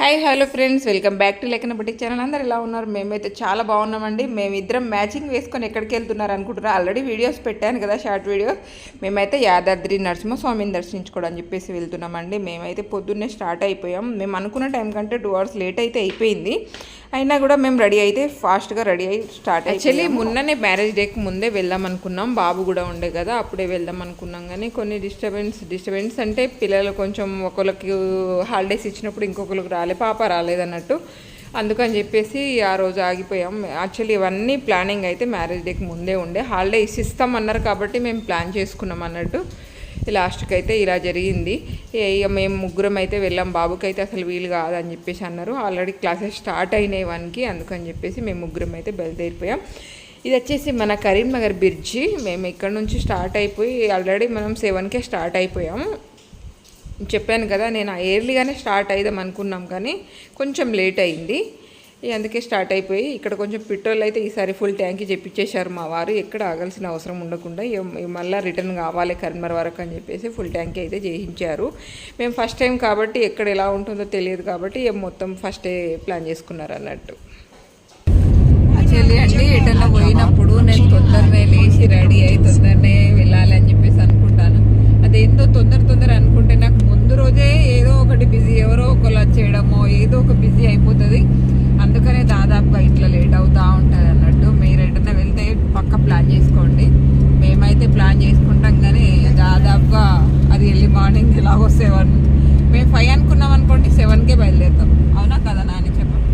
Hi hello friends welcome back to లెక్కన boutique channel అందరు ఎలా ఉన్నారు? మేమైతే చాలా బాగున్నామండి. మేమిద్దరం మ్యాచింగ్ వేసుకొని ఎక్కడికి వెళ్తున్నారు అనుకుంటున్నారు. ఆల్రెడీ వీడియోస్ పెట్టాను కదా షార్ట్ వీడియోస్ మేమైతే యాదాద్రి నరసింహస్వామిని దర్శించుకోవడం అని చెప్పేసి వెళ్తున్నామండి. మేమైతే పొద్దున్నే స్టార్ట్ అయిపోయాం. మేము అనుకున్న టైం కంటే టూ అవర్స్ లేట్ అయితే అయిపోయింది. అయినా కూడా మేము రెడీ అయితే ఫాస్ట్గా రెడీ అయ్యి స్టార్ట్ యాక్చువల్లీ మొన్ననే మ్యారేజ్ డేకి ముందే వెళ్దాం అనుకున్నాం. బాబు కూడా ఉండే కదా అప్పుడే వెళ్దాం అనుకున్నాం. కానీ కొన్ని డిస్టర్బెన్స్ డిస్టర్బెన్స్ అంటే పిల్లలు కొంచెం ఒకరికి హాలిడేస్ ఇచ్చినప్పుడు ఇంకొకరికి రాలే పాప రాలేదన్నట్టు. అందుకని చెప్పేసి ఆ రోజు ఆగిపోయాం. యాక్చువల్లీ ఇవన్నీ ప్లానింగ్ అయితే మ్యారేజ్ డేకి ముందే ఉండే. హాలిడే ఇస్తాం అన్నారు కాబట్టి మేము ప్లాన్ చేసుకున్నాం అన్నట్టు. లాస్ట్కి అయితే ఇలా జరిగింది. ఏ- ఇక మేము ముగ్గురం అయితే వెళ్ళాం. బాబుకి అయితే అసలు వీలు కాదని చెప్పేసి అన్నారు. ఆల్రెడీ క్లాసెస్ స్టార్ట్ అయినాయి వన్కి. అందుకని చెప్పేసి మేము ముగ్గురం అయితే బయలుదేరిపోయాం. ఇది వచ్చేసి మన కరీంనగర్ బ్రిడ్జి. మేము ఇక్కడ నుంచి స్టార్ట్ అయిపోయి ఆల్రెడీ మనం సెవెన్కే స్టార్ట్ అయిపోయాం చెప్పాను కదా నేను ఎర్లీగానే స్టార్ట్ అయిదాం అనుకున్నాం కానీ కొంచెం లేట్ అయింది. అందుకే స్టార్ట్ అయిపోయి ఇక్కడ కొంచెం పెట్రోల్ అయితే ఈసారి ఫుల్ ట్యాంక్ చెప్పించేశారు మా వారు. ఎక్కడ ఆగాల్సిన అవసరం ఉండకుండా మళ్ళీ రిటర్న్ కావాలి కరీంనగర్ వరకు అని చెప్పేసి ఫుల్ ట్యాంక్ అయితే చేయించారు. మేము ఫస్ట్ టైం కాబట్టి ఎక్కడ ఎలా ఉంటుందో తెలియదు కాబట్టి ఇక మొత్తం ఫస్టే ప్లాన్ చేసుకున్నారు అన్నట్టు. యాక్చువల్లీ అండి ఎటన్నా పోయినప్పుడు నేను తొందరనే లేచి రెడీ అయి తొందరనే వెళ్ళాలి అని చెప్పేసి అనుకుంటాను. అదేందో తొందర తొందర అనుకుంటే నాకు ముందు రోజే ఏదో ఒకటి బిజీ ఎవరో ఒకరు వచ్చేయడమో ఏదో ఒక బిజీ అయిపోతుంది. అందుకనే దాదాపుగా ఇట్లా లేట్ అవుతూ ఉంటుంది అన్నట్టు. మీరు ఎటన్నా వెళ్తే పక్క ప్లాన్ చేసుకోండి. మేమైతే ప్లాన్ చేసుకుంటాం కానీ దాదాపుగా అది ఎర్లీ మార్నింగ్ ఎలాగో సెవెన్ మేము ఫైవ్ అనుకున్నాం అనుకోండి సెవెన్కే బయలుదేరుతాం. అవునా కదా నాని చెప్పండి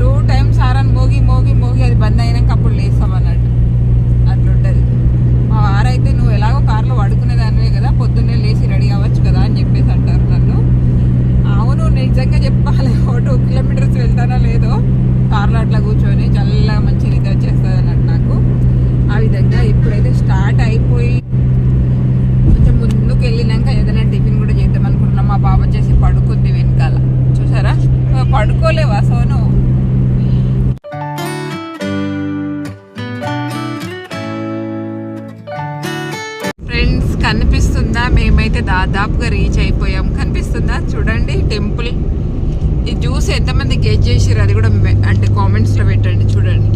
టూ టైమ్స్ సారని మోగి మోగి మోగి అది బంద్ అయినాక అప్పుడు లేస్తాం అన్నట్టు. అట్లుంటుంది. మా వారైతే నువ్వు ఎలాగో కార్లో పడుకునేదానివే కదా పొద్దున్నే లేచి రెడీ అవ్వచ్చు కదా అని చెప్పేసి అంటారు నన్ను. అవును నిజంగా చెప్పాలి. ఓ టూ కిలోమీటర్స్ వెళ్తానో లేదో? కామెంట్స్లో పెట్టండి చూడండి.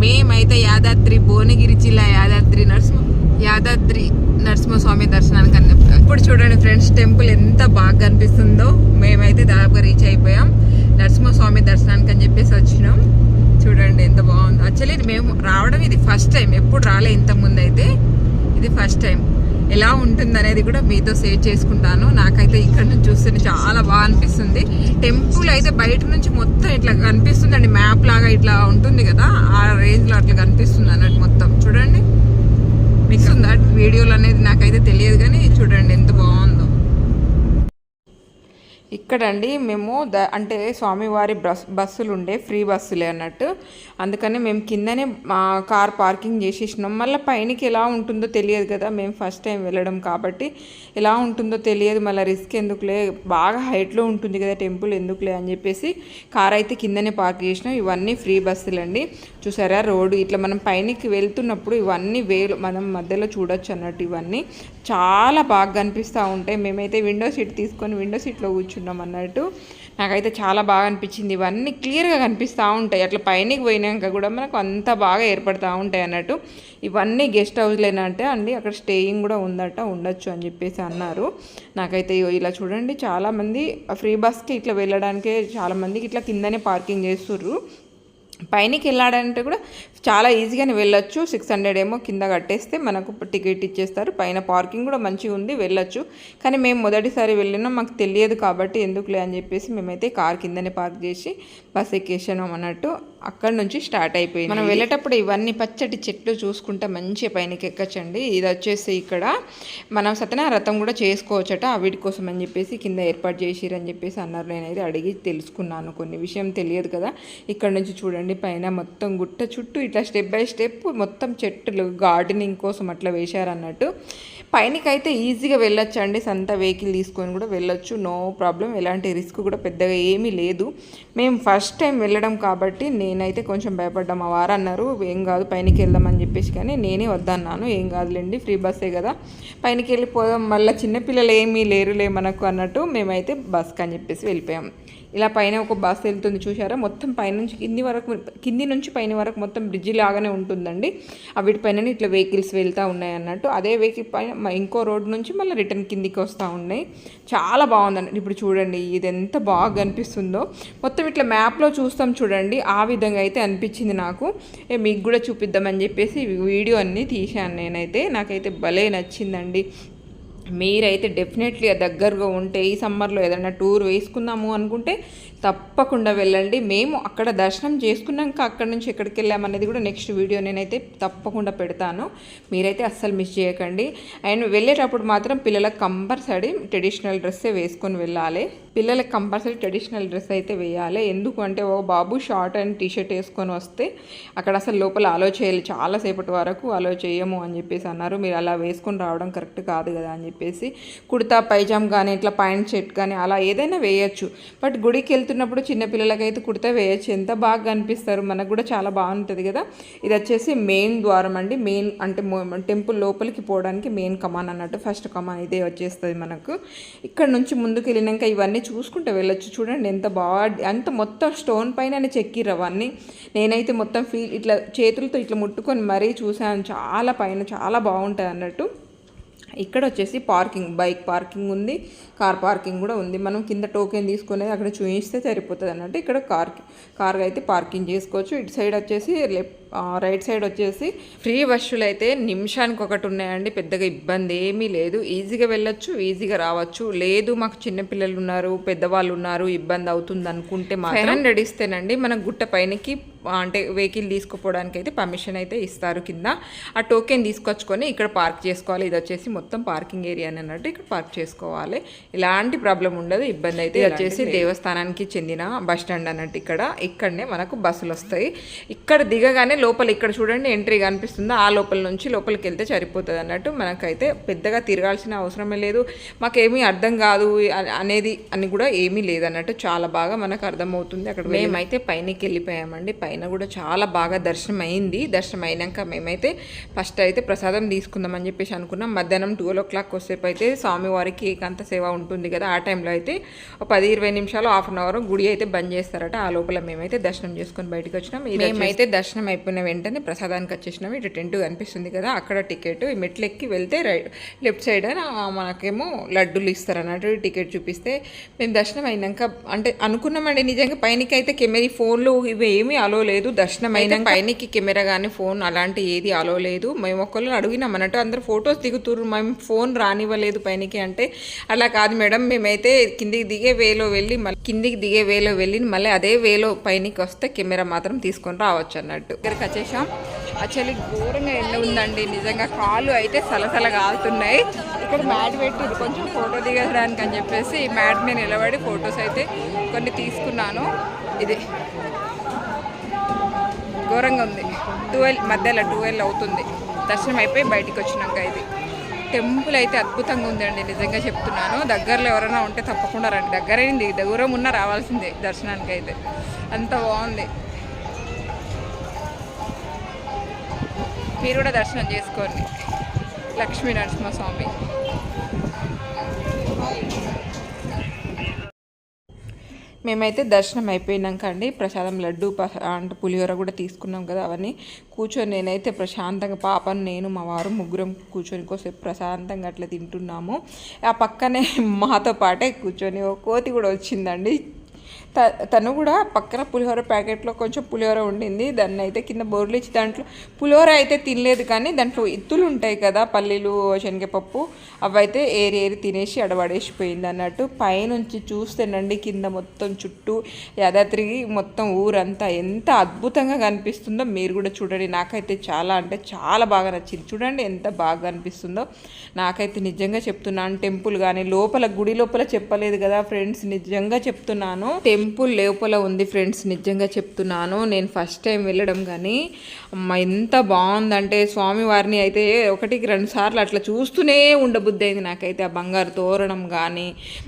మేమైతే యాదాద్రి భువనగిరి జిల్లా యాదాద్రి నరసింహ యాదాద్రి నరసింహస్వామి దర్శనానికి అన్న ఇప్పుడు చూడండి ఫ్రెండ్స్ టెంపుల్ ఎంత బాగా కనిపిస్తుందో. మేమైతే దాదాపుగా రీచ్ అయిపోయాం. నరసింహస్వామి దర్శనానికి అని చెప్పేసి వచ్చినాం. చూడండి ఎంత బాగుంది. యాక్చువల్లీ మేము రావడం ఇది ఫస్ట్ టైం ఎప్పుడు రాలే ఇంత ముందు అయితే ఇది ఫస్ట్ టైం ఎలా ఉంటుంది అనేది కూడా మీతో షేర్ చేసుకుంటాను. నాకైతే ఇక్కడ నుంచి చూస్తేనే చాలా బాగా అనిపిస్తుంది. టెంపుల్ అయితే బయట నుంచి మొత్తం ఇట్లా కనిపిస్తుంది అండి మ్యాప్ లాగా ఇట్లా ఉంటుంది కదా ఆ రేంజ్లో అట్లా కనిపిస్తుంది అన్నట్టు మొత్తం. చూడండి. మిక్స్ ఉందా? వీడియోలు అనేది నాకైతే తెలియదు కానీ చూడండి ఎంత బాగుందో. ఇక్కడండి మేము ద అంటే స్వామివారి బస్ బస్సులు ఉండే ఫ్రీ బస్సులే అన్నట్టు. అందుకని మేము కిందనే మా కార్ పార్కింగ్ చేసేసినాం. మళ్ళీ పైనకి ఎలా ఉంటుందో తెలియదు కదా. మేము ఫస్ట్ టైం వెళ్ళడం కాబట్టి ఎలా ఉంటుందో తెలియదు. మళ్ళీ రిస్క్ ఎందుకులే? బాగా హైట్లో ఉంటుంది కదా టెంపుల్ ఎందుకులే అని చెప్పేసి కార్ అయితే కిందనే పార్క్ చేసినాం. ఇవన్నీ ఫ్రీ బస్సులు అండి చూసారా రోడ్డు ఇట్లా మనం పైనకి వెళ్తున్నప్పుడు ఇవన్నీ వేలు మనం మధ్యలో చూడొచ్చు అన్నట్టు ఇవన్నీ. చాలా బాగా కనిపిస్తూ ఉంటాయి మేమైతే విండో సీట్ తీసుకొని విండో సీట్లో కూర్చున్నాం అన్నట్టు. నాకైతే చాలా బాగా అనిపించింది. ఇవన్నీ క్లియర్గా కనిపిస్తూ ఉంటాయి. అట్లా పైనకి పోయినాక కూడా మనకు అంత బాగా ఏర్పడుతూ ఉంటాయి అన్నట్టు. ఇవన్నీ గెస్ట్ హౌస్లేనంటే అండి అక్కడ స్టేయింగ్ కూడా ఉందట ఉండొచ్చు అని చెప్పేసి అన్నారు. నాకైతే ఇలా చూడండి చాలామంది ఫ్రీ బస్కి ఇట్లా వెళ్ళడానికే చాలామందికి ఇట్లా కిందనే పార్కింగ్ చేస్తుర్రు. పైనకి వెళ్ళాడంటే కూడా చాలా ఈజీగానే వెళ్ళొచ్చు. సిక్స్ హండ్రెడ్ ఏమో కింద కట్టేస్తే మనకు టికెట్ ఇచ్చేస్తారు. పైన పార్కింగ్ కూడా మంచిగా ఉంది వెళ్ళొచ్చు. కానీ మేము మొదటిసారి వెళ్ళినాం మాకు తెలియదు కాబట్టి ఎందుకులే అని చెప్పేసి మేమైతే కార్ కిందనే పార్క్ చేసి బస్ ఎక్కేసాం అన్నట్టు అక్కడ నుంచి స్టార్ట్ అయిపోయింది. మనం వెళ్ళేటప్పుడు ఇవన్నీ పచ్చటి చెట్లు చూసుకుంటే మంచి పైనకి ఎక్కచ్చండి. ఇది వచ్చేసి ఇక్కడ మనం సత్యనారాయణ రథం కూడా చేసుకోవచ్చట వీటి కోసం అని చెప్పేసి కింద ఏర్పాటు చేసిరని చెప్పేసి అన్నారు. నేనైతే అడిగి తెలుసుకున్నాను. కొన్ని విషయం తెలియదు కదా. ఇక్కడ నుంచి చూడండి పైన మొత్తం గుట్ట చుట్టూ ఇట్లా స్టెప్ బై స్టెప్ మొత్తం చెట్లు గార్డెనింగ్ కోసం అట్లా వేశారన్నట్టు. పైనకైతే ఈజీగా వెళ్ళొచ్చు అండి సొంత వెహికల్ తీసుకొని కూడా వెళ్ళొచ్చు. No problem. ఎలాంటి రిస్క్ కూడా పెద్దగా ఏమీ లేదు. మేము ఫస్ట్ ఫస్ట్ టైం వెళ్ళడం కాబట్టి నేనైతే కొంచెం భయపడ్డా. మా వారు అన్నారు ఏం కాదు పైనకి వెళ్దామని చెప్పేసి కానీ నేనే వద్దన్నాను. ఏం కాదులేండి ఫ్రీ బస్సే కదా. పైనకి వెళ్ళిపోదాం మళ్ళీ చిన్నపిల్లలు ఏమీ లేరులే మనకు అన్నట్టు మేమైతే బస్కి అని చెప్పేసి వెళ్ళిపోయాం. ఇలా పైన ఒక బస్ వెళ్తుంది చూసారా మొత్తం పైనుంచి కింది వరకు కింది నుంచి పైన వరకు మొత్తం బ్రిడ్జి లాగానే ఉంటుందండి. ఆ వీటిపైన ఇట్లా వెహికల్స్ వెళ్తూ ఉన్నాయి అన్నట్టు. అదే వెహికల్ పైన ఇంకో రోడ్ నుంచి మళ్ళీ రిటర్న్ కిందికి వస్తూ ఉన్నాయి. చాలా బాగుందండి. ఇప్పుడు చూడండి ఇది ఎంత బాగా కనిపిస్తుందో మొత్తం ఇట్లా మ్యాప్ మ్యాప్లో చూస్తాం చూడండి. ఆ విధంగా అయితే అనిపించింది నాకు. ఏ మీకు కూడా చూపిద్దామని చెప్పేసి వీడియో అన్నీ తీశాను నేనైతే. నాకైతే భలే నచ్చిందండి. మీరైతే డెఫినెట్లీ దగ్గరగా ఉంటే ఈ సమ్మర్లో ఏదైనా టూర్ వేసుకుందాము అనుకుంటే తప్పకుండా వెళ్ళండి. మేము అక్కడ దర్శనం చేసుకున్నాక అక్కడ నుంచి ఎక్కడికి వెళ్ళామనేది కూడా నెక్స్ట్ వీడియో నేనైతే తప్పకుండా పెడతాను. మీరైతే అస్సలు మిస్ చేయకండి. అండ్ వెళ్ళేటప్పుడు మాత్రం పిల్లలకు కంపల్సరీ ట్రెడిషనల్ డ్రెస్సే వేసుకొని వెళ్ళాలి. పిల్లలకి కంపల్సరీ ట్రెడిషనల్ డ్రెస్ అయితే వేయాలి. ఎందుకు అంటే ఓ బాబు షార్ట్ అండ్ టీషర్ట్ వేసుకొని వస్తే అక్కడ అసలు లోపల అలో చేయాలి. చాలాసేపటి వరకు అలో చేయము అని చెప్పేసి అన్నారు. మీరు అలా వేసుకొని రావడం కరెక్ట్ కాదు కదా అని చెప్పేసి కుర్తా పైజామ్ కానీ ఇట్లా ప్యాంట్ షర్ట్ కానీ అలా ఏదైనా వేయచ్చు. బట్ గుడికి వెళ్తున్నప్పుడు చిన్నపిల్లలకైతే కుర్తా వేయచ్చు. ఎంత బాగా కనిపిస్తారు. మనకు కూడా చాలా బాగుంటుంది కదా. ఇది వచ్చేసి మెయిన్ ద్వారం అండి. మెయిన్ అంటే టెంపుల్ లోపలికి పోవడానికి మెయిన్ కమాన్ అన్నట్టు ఫస్ట్ కమాన్ ఇదే వచ్చేస్తుంది మనకు. ఇక్కడ నుంచి ముందుకు వెళ్ళినాక ఇవన్నీ చూసుకుంటే వెళ్ళొచ్చు. చూడండి ఎంత బాగా అంత మొత్తం స్టోన్ పైన చెక్కిర్రు అవన్నీ. నేనైతే మొత్తం ఫీల్ ఇట్లా చేతులతో ఇట్లా ముట్టుకొని మరీ చూసాను చాలా పైన చాలా బాగుంటుంది అన్నట్టు. ఇక్కడ వచ్చేసి పార్కింగ్ బైక్ పార్కింగ్ ఉంది. కార్ పార్కింగ్ కూడా ఉంది. మనం కింద టోకెన్ తీసుకునేది అక్కడ చూపిస్తే సరిపోతుంది అన్నట్టు. ఇక్కడ కార్ కార్ అయితే పార్కింగ్ చేసుకోవచ్చు. ఇటు సైడ్ వచ్చేసి లెఫ్ట్ రైట్ సైడ్ వచ్చేసి ఫ్రీ బస్సులు అయితే నిమిషానికి ఒకటి ఉన్నాయండి పెద్దగా ఇబ్బంది ఏమీ లేదు. ఈజీగా వెళ్ళొచ్చు ఈజీగా రావచ్చు. లేదు మాకు చిన్నపిల్లలు ఉన్నారు పెద్దవాళ్ళు ఉన్నారు ఇబ్బంది అవుతుంది అనుకుంటే మాత్రం హండ్రెడ్ ఇస్తేనండి. మన గుట్ట పైనకి అంటే వెహికల్ తీసుకుపోవడానికి అయితే పర్మిషన్ అయితే ఇస్తారు కింద. ఆ టోకెన్ తీసుకొచ్చుకొని ఇక్కడ పార్క్ చేసుకోవాలి. ఇది వచ్చేసి మొత్తం పార్కింగ్ ఏరియా అని అన్నట్టు ఇక్కడ పార్క్ చేసుకోవాలి. ఎలాంటి ప్రాబ్లం ఉండదు. ఇబ్బంది అయితే ఇది వచ్చేసి దేవస్థానానికి చెందిన బస్ స్టాండ్ అన్నట్టు ఇక్కడ. ఇక్కడనే మనకు బస్సులు వస్తాయి ఇక్కడ దిగగానే లోపల ఇక్కడ చూడండి ఎంట్రీ కనిపిస్తుందో. ఆ లోపల నుంచి లోపలికి వెళ్తే సరిపోతుంది అన్నట్టు మనకైతే పెద్దగా తిరగాల్సిన అవసరమే లేదు. మాకేమీ అర్థం కాదు అనేది అని కూడా ఏమీ లేదన్నట్టు చాలా బాగా మనకు అర్థమవుతుంది అక్కడ మేమైతే పైనకి వెళ్ళిపోయామండి. పైన కూడా చాలా బాగా దర్శనం అయింది దర్శనం అయినాక మేమైతే ఫస్ట్ అయితే ప్రసాదం తీసుకుందామని చెప్పేసి అనుకున్నాం. మధ్యాహ్నం ట్వెల్వ్ ఓ క్లాక్ వస్తేపు అయితే స్వామివారికి ఏకాంత సేవ ఉంటుంది కదా ఆ టైంలో అయితే ఒక పది ఇరవై నిమిషాలు హాఫ్ అన్ అవర్ గుడి అయితే బంద్ చేస్తారట. ఆ లోపల మేమైతే దర్శనం చేసుకొని బయటకు వచ్చినాం. మేమైతే దర్శనం అయిపోయిన వెంటనే ప్రసాదానికి వచ్చేసినాం. ఇటు టెంట్ కనిపిస్తుంది కదా అక్కడ టికెట్. ఈ మెట్లు ఎక్కి వెళ్తే రైట్ లెఫ్ట్ సైడ్ మనకేమో లడ్డూలు ఇస్తారు అన్నట్టు టికెట్ చూపిస్తే. మేము దర్శనం అయినాక అంటే అనుకున్నామండి నిజంగా పైనకి అయితే కెమెరా ఫోన్లు ఇవి ఏమీ అలో లేదు. దర్శనం అయినాక పైనకి కెమెరా కానీ ఫోన్ అలాంటి ఏది అలో లేదు. మేము ఒకళ్ళు అడిగినాం అన్నట్టు అందరు ఫొటోస్ దిగుతుర్రు మేము ఫోన్ రానివ్వలేదు పైనకి అంటే అలా కాదు మేడం. మేమైతే కిందికి దిగే వేలో వెళ్ళి మళ్ళీ కిందికి దిగే వేలో వెళ్ళి మళ్ళీ అదే వేలో పైనకి వస్తే కెమెరా మాత్రం తీసుకొని రావచ్చు అన్నట్టు. వరకు వచ్చేసాం. యాక్చువల్లీ ఘోరంగా ఎండ ఉందండి. నిజంగా కాళ్ళు అయితే సలసల కాలుతున్నాయి. ఇక్కడ మ్యాట్ పెట్టి కొంచెం ఫోటో దిగడానికి అని చెప్పేసి ఈ మ్యాట్ మీద నిలబడి ఫొటోస్ అయితే కొన్ని తీసుకున్నాను. ఇది ఘోరంగా ఉంది. ట్వెల్వ్ మధ్యలో ట్వెల్వ్ అవుతుంది. దర్శనం అయిపోయి బయటికి వచ్చినాక ఇది. టెంపుల్ అయితే అద్భుతంగా ఉందండి. నిజంగా చెప్తున్నాను. దగ్గరలో ఎవరైనా ఉంటే తప్పకుండా రండి. దగ్గరైంది. దూరం ఉన్నా రావాల్సిందే దర్శనానికి అయితే అంత బాగుంది. మీరు కూడా దర్శనం చేసుకోండి. లక్ష్మీ నరసింహస్వామి మేమైతే దర్శనం అయిపోయినాక అండి ప్రసాదం లడ్డు అంటే పులిహోర కూడా తీసుకున్నాం కదా అవన్నీ. కూర్చొని నేనైతే ప్రశాంతంగా పాపను నేను మా వారు ముగ్గురం కూర్చొని కోసేపు ప్రశాంతంగా అట్లా తింటున్నాము. ఆ పక్కనే మాతో పాటే కూర్చొని ఓ కోతి కూడా వచ్చిందండి. తను కూడా పక్కన పులిహోర ప్యాకెట్లో కొంచెం పులిహోర ఉండింది దాన్ని అయితే కింద బోర్లు ఇచ్చి దాంట్లో పులిహోర అయితే తినలేదు కానీ దాంట్లో ఇత్తులు ఉంటాయి కదా పల్లీలు శనగపప్పు అవైతే ఏరి ఏరి తినేసి అడబడేసిపోయింది అన్నట్టు. పైనుంచి చూస్తేనండి కింద మొత్తం చుట్టూ యాదాద్రి మొత్తం ఊరంతా ఎంత అద్భుతంగా కనిపిస్తుందో మీరు కూడా చూడండి. నాకైతే చాలా అంటే చాలా బాగా నచ్చింది. చూడండి ఎంత బాగా కనిపిస్తుందో. నాకైతే నిజంగా చెప్తున్నాను. టెంపుల్ కానీ లోపల గుడి లోపల చెప్పలేదు కదా ఫ్రెండ్స్ నిజంగా చెప్తున్నాను. టెంపుల్ టెంపుల్ లోపల ఉంది ఫ్రెండ్స్ నిజంగా చెప్తున్నాను. నేను ఫస్ట్ టైం వెళ్ళడం కానీ అమ్మ ఎంత బాగుందంటే స్వామివారిని అయితే ఒకటికి రెండు సార్లు అట్లా చూస్తూనే ఉండబుద్ధి అయింది నాకైతే ఆ బంగారు తోరణం కానీ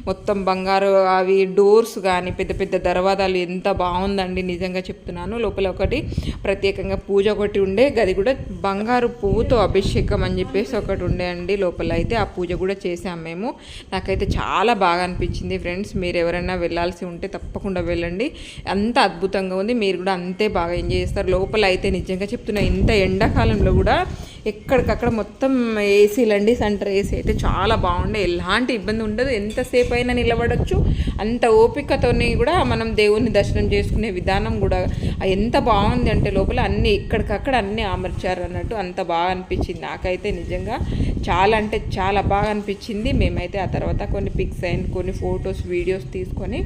మొత్తం బంగారు అవి డోర్స్ కానీ పెద్ద పెద్ద దర్వాదాలు ఎంత బాగుందండి నిజంగా చెప్తున్నాను. లోపల ఒకటి ప్రత్యేకంగా పూజ ఒకటి ఉండే గది కూడా బంగారు పువ్వుతో అభిషేకం అని చెప్పేసి ఒకటి ఉండే అండి. లోపల అయితే ఆ పూజ కూడా చేసాం మేము. నాకైతే చాలా బాగా అనిపించింది ఫ్రెండ్స్. మీరు ఎవరైనా వెళ్ళాల్సి ఉంటే తప్పకుండా వెళ్ళండి. అంత అద్భుతంగా ఉంది. మీరు కూడా అంతే బాగా ఎంజాయ్ చేస్తారు. లోపల అయితే నిజంగా చెప్తున్నా ఇంత ఎండాకాలంలో కూడా ఎక్కడికక్కడ మొత్తం ఏసీలండి సెంటర్ ఏసీ అయితే చాలా బాగుండే. ఎలాంటి ఇబ్బంది ఉండదు. ఎంతసేపు అయినా నిలబడచ్చు. అంత ఓపికతోని కూడా మనం దేవుని దర్శనం చేసుకునే విధానం కూడా ఎంత బాగుంది అంటే లోపల అన్ని ఇక్కడికక్కడ అన్నీ అమర్చారు అన్నట్టు అంత బాగా అనిపించింది. నాకైతే నిజంగా చాలా అంటే చాలా బాగా అనిపించింది. మేమైతే ఆ తర్వాత కొన్ని పిక్స్ అండ్ కొన్ని ఫొటోస్ వీడియోస్ తీసుకొని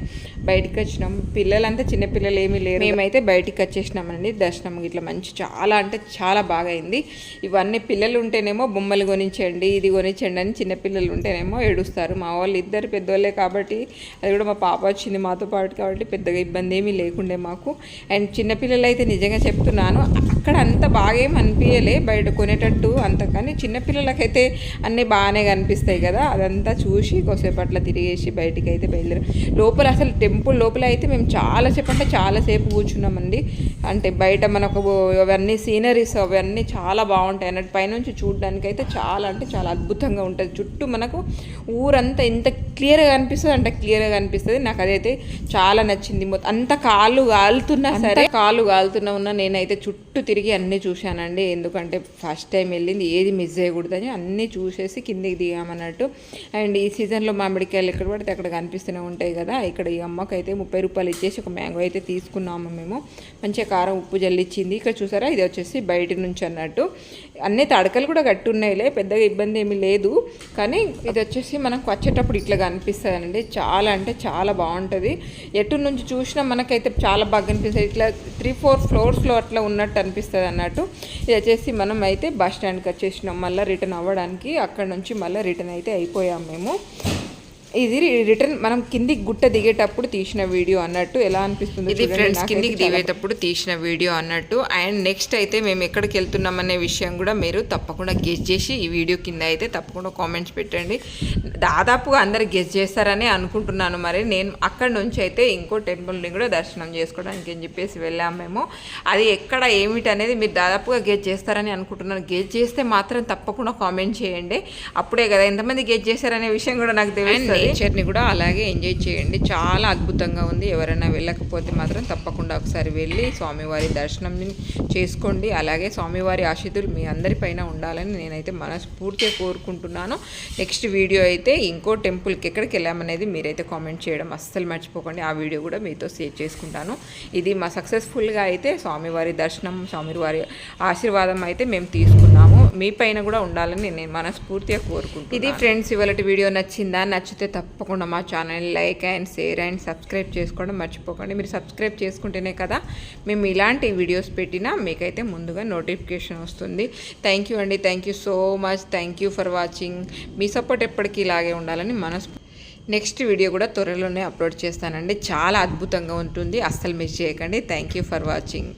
బయటికి వచ్చినాం. పిల్లలంతా చిన్నపిల్లలు ఏమీ లేరు. మేమైతే బయటికి వచ్చేసినామండి దర్శనం. ఇట్లా మంచి చాలా అంటే చాలా బాగా అయింది. ఇవన్నీ పిల్లలు ఉంటేనేమో బొమ్మలు కొనిచ్చండి ఇది కొనిచ్చండి అని చిన్నపిల్లలు ఉంటేనేమో ఏడుస్తారు. మా వాళ్ళు ఇద్దరు పెద్దోళ్ళే కాబట్టి అది కూడా మా పాప వచ్చింది మాతో పాటు కాబట్టి పెద్దగా ఇబ్బంది ఏమీ లేకుండే మాకు. అండ్ చిన్నపిల్లలు అయితే నిజంగా చెప్తున్నాను అక్కడ అంత బాగా ఏం అనిపించలే బయట కొనేటట్టు అంత కానీ చిన్నపిల్లలకైతే అన్నీ బాగానే కనిపిస్తాయి కదా అదంతా చూసి కొద్దిసేపు అట్లా తిరిగేసి బయటికి అయితే బయలుదేరి. లోపల అసలు టెంపుల్ లోపల అయితే మేము చాలాసేపు అంటే చాలాసేపు కూర్చున్నామండి. అంటే బయట మనకు అవన్నీ సీనరీస్ అవన్నీ చాలా బాగుంటాయి అన్నట్టు పైనుంచి చూడడానికి అయితే చాలా అంటే చాలా అద్భుతంగా ఉంటుంది. చుట్టూ మనకు ఊరంతా ఎంత క్లియర్గా కనిపిస్తుంది అంటే క్లియర్గా కనిపిస్తుంది. నాకు అదైతే చాలా నచ్చింది. మొత్తం అంత కాళ్ళు కాలుతున్నా సరే కాళ్ళు కాలుతున్నా ఉన్నా నేనైతే చుట్టూ తిరిగి అన్నీ చూశానండి. ఎందుకంటే ఫస్ట్ టైం వెళ్ళింది. ఏది మిస్ చేయకూడదని అన్నీ చూసేసి కిందికి దిగామన్నట్టు. అండ్ ఈ సీజన్లో మామిడికాయలు ఎక్కడ పడితే అక్కడ కనిపిస్తూనే ఉంటాయి కదా. ఇక్కడ ఈ అమ్మకైతే అయితే ముప్పై రూపాయలు ఇచ్చేసి ఒక మ్యాంగో అయితే తీసుకున్నాము మేము. మంచిగా కారం ఉప్పు జల్లిచ్చింది. ఇక్కడ చూసారా? ఇది వచ్చేసి బయట నుంచి అన్నట్టు. అన్నీ తడకలు కూడా గట్టి ఉన్నాయిలే పెద్దగా ఇబ్బంది ఏమీ లేదు. కానీ ఇది వచ్చేసి మనకు వచ్చేటప్పుడు ఇట్లా కనిపిస్తుందండి. చాలా అంటే చాలా బాగుంటుంది. ఎటు నుంచి చూసినా మనకైతే చాలా బాగా అనిపిస్తుంది ఇట్లా త్రీ ఫోర్ ఫ్లోర్స్లో అట్లా ఉన్నట్టు అనిపిస్తుంది అన్నట్టు. ఇది వచ్చేసి మనం అయితే బస్ స్టాండ్కి వచ్చేసినాం. మళ్ళీ రిటర్న్ అవ్వడానికి అక్కడ నుంచి మళ్ళీ రిటర్న్ అయితే అయిపోయాం మేము. ఇది రిటర్న్ మనం కిందికి గుట్ట దిగేటప్పుడు తీసిన వీడియో అన్నట్టు ఎలా అనిపిస్తుంది ఇది ఫ్రెండ్స్ కిందికి దిగేటప్పుడు తీసిన వీడియో అన్నట్టు. అండ్ నెక్స్ట్ అయితే మేము ఎక్కడికి వెళ్తున్నాం అనే విషయం కూడా మీరు తప్పకుండా గెస్ చేసి ఈ వీడియో కింద అయితే తప్పకుండా కామెంట్స్ పెట్టండి. దాదాపుగా అందరు గెస్ చేస్తారని అనుకుంటున్నాను మరి. నేను అక్కడ నుంచి అయితే ఇంకో టెంపుల్ని కూడా దర్శనం చేసుకోవడానికి అని చెప్పేసి వెళ్ళాము మేము. అది ఎక్కడ ఏమిటి అనేది మీరు దాదాపుగా గెస్ చేస్తారని అనుకుంటున్నాను. గెస్ చేస్తే మాత్రం తప్పకుండా కామెంట్ చేయండి. అప్పుడే కదా ఎంతమంది గెస్ చేశారనే విషయం కూడా నాకు తెలుస్తుంది. నేచర్ని కూడా అలాగే ఎంజాయ్ చేయండి. చాలా అద్భుతంగా ఉంది. ఎవరైనా వెళ్ళకపోతే మాత్రం తప్పకుండా ఒకసారి వెళ్ళి స్వామివారి దర్శనం చేసుకోండి. అలాగే స్వామివారి ఆశీతులు మీ అందరిపైన ఉండాలని నేనైతే మనస్ఫూర్తిగా కోరుకుంటున్నాను. నెక్స్ట్ వీడియో అయితే ఇంకో టెంపుల్కి ఎక్కడికి వెళ్ళామనేది మీరైతే కామెంట్ చేయడం అస్సలు మర్చిపోకండి. ఆ వీడియో కూడా మీతో షేర్ చేసుకుంటాను. ఇది మా సక్సెస్ఫుల్గా అయితే స్వామివారి దర్శనం స్వామివారి ఆశీర్వాదం అయితే మేము తీసుకున్నాము. మీ పైన కూడా ఉండాలని నేను మనస్ఫూర్తిగా కోరుకుంటున్నాను. ఇది ఫ్రెండ్స్ ఇవాళ వీడియో నచ్చిందా? నచ్చితే తప్పకుండా మా channel like and share and subscribe చేసుకోవడం మర్చిపోకండి. మీరు సబ్స్క్రైబ్ చేసుకుంటేనే కదా మేము ఇలాంటి వీడియోస్ పెట్టినా మీకైతే ముందుగా నోటిఫికేషన్ వస్తుంది. థ్యాంక్ యూ అండి. Thank you so much thank you for watching me support ఎప్పటికీ ఇలాగే ఉండాలని మనస్ నెక్స్ట్ వీడియో కూడా త్వరలోనే అప్లోడ్ చేస్తానండి. చాలా అద్భుతంగా ఉంటుంది. అస్సలు మిస్ చేయకండి. Thank you for watching